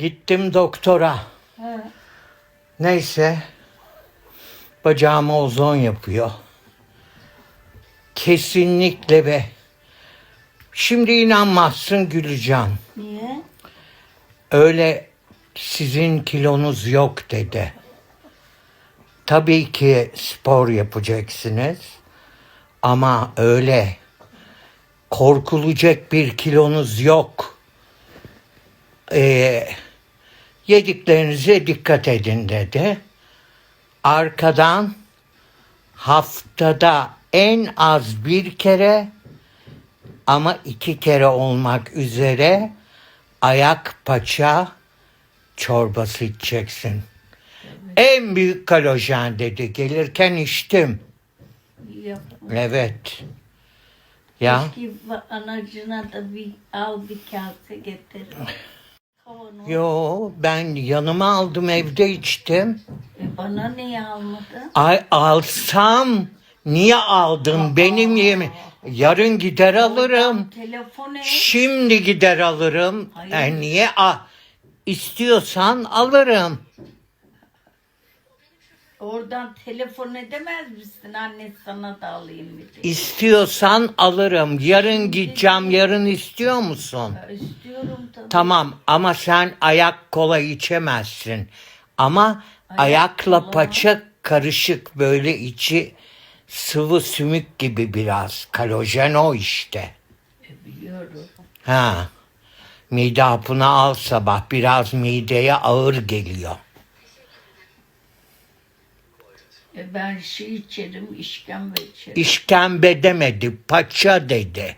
Gittim doktora. He. Neyse. Bacağıma ozon yapıyor. Kesinlikle ve şimdi inanmazsın güleceğim. Niye? Öyle sizin kilonuz yok dedi. Tabii ki spor yapacaksınız. Ama öyle korkulacak bir kilonuz yok. Ee, yediklerinize dikkat edin dedi. Arkadan haftada en az bir kere ama iki kere olmak üzere ayak paça çorbası içeceksin. En büyük kalojen dedi. Gelirken içtim. Yapma. Evet. Ya Keşke anacına da bir al bir kase getir. Yo ben yanıma aldım evde içtim. E bana niye almadın? Ay alsam niye aldın benim yemi? Yarın gider alırım. Telefon et. Şimdi gider alırım. Hayır. E niye a istiyorsan alırım. Oradan telefon edemez misin? Anne sana da alayım bir diye. İstiyorsan alırım. Yarın gideceğim. Yarın istiyor musun? Ya İstiyorum tabii. Tamam ama sen ayak kola içemezsin. Ama Ayak ayakla kola. paça karışık böyle içi sıvı sümük gibi biraz. Kalojen o işte. E, biliyorum. Ha. Mide hapını al sabah. Biraz mideye ağır geliyor. E ben şey içerim, işkembe içerim. İşkembe demedi, paça dedi.